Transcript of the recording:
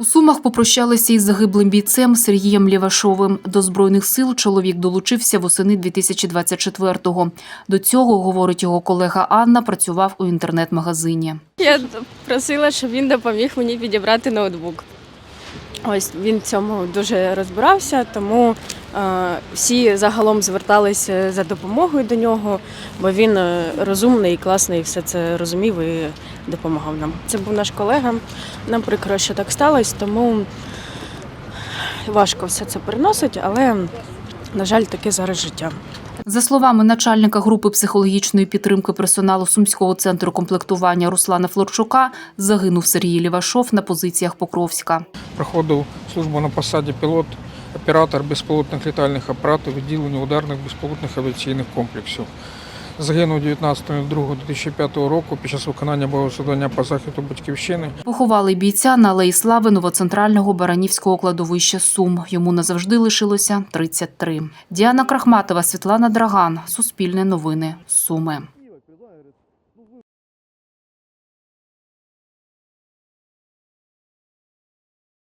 У Сумах попрощалися із загиблим бійцем Сергієм Лєвашовим. До Збройних сил чоловік долучився восени 2024-го. До цього, говорить його колега Анна, працював у інтернет-магазині. Я просила, щоб він допоміг мені підібрати ноутбук. Ось він цьому дуже розбирався, тому е, всі загалом зверталися за допомогою до нього, бо він е, розумний, класний, все це розумів і допомагав нам. Це був наш колега. Нам прикро, що так сталося, тому важко все це переносить, але, на жаль, таке зараз життя. За словами начальника групи психологічної підтримки персоналу Сумського центру комплектування Руслана Флорчука, загинув Сергій Лівашов на позиціях Покровська. проходив службу на посаді пілот, оператор безпілотних літальних апаратів відділення ударних безпілотних авіаційних комплексів. Загинув 19.02.2005 року під час виконання бойового завдання по захисту батьківщини. Поховали бійця на алеї слави новоцентрального Баранівського кладовища Сум. Йому назавжди лишилося 33. Діана Крахматова, Світлана Драган. Суспільне новини. Суми.